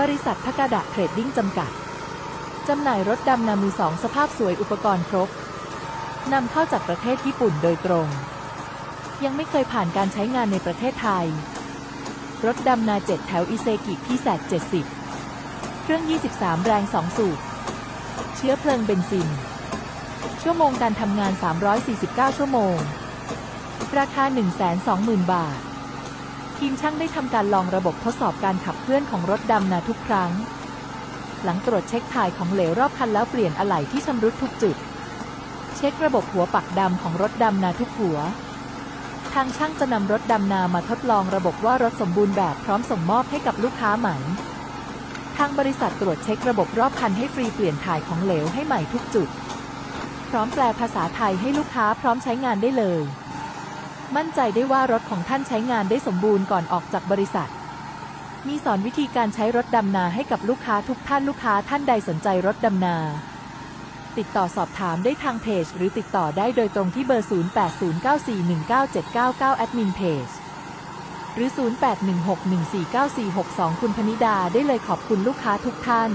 บริษัททกาดะเทรดดิ้งจำกัด จำหน่ายรถดำนามือสองสภาพสวยอุปกรณ์ครบ นำเข้าจากประเทศญี่ปุ่นโดยตรง ยังไม่เคยผ่านการใช้งานในประเทศไทย รถดำนาเจ็ดแถวอิเซกิพี่แสด70เครื่อง 23 แรง 2 สูบ เชื้อเพลิงเบนซิน ชั่วโมงการทำงาน 349 ชั่วโมง ราคา 120,000 บาท ทีมช่างได้ทำการลองระบบทดสอบการขับเคลื่อนของรถดำนาทุกครั้ง หลังตรวจเช็คถ่ายของเหลวรอบคันแล้วเปลี่ยนอะไหล่ที่ชำรุดทุกจุด เช็คระบบหัวปักดำของรถดำนาทุกหัว ทางช่างจะนำรถดำนามาทดลองระบบว่ารถสมบูรณ์แบบพร้อมส่งมอบให้กับลูกค้าใหม่ ทางบริษัทตรวจเช็คระบบรอบคันให้ฟรีเปลี่ยนถ่ายของเหลวให้ใหม่ทุกจุด พร้อมแปลภาษาไทยให้ลูกค้าพร้อมใช้งานได้เลย มั่นใจได้ว่ารถของท่านใช้งานได้สมบูรณ์ก่อนออกจากบริษัท มีสอนวิธีการใช้รถดำนาให้กับลูกค้าทุกท่านลูกค้าท่านใดสนใจรถดำนา ติดต่อสอบถามได้ทางเพจ หรือติดต่อได้โดยตรงที่เบอร์ 0809419799 แอดมินเพจหรือ 0816149462 คุณพนิดาได้เลยขอบคุณลูกค้าทุกท่าน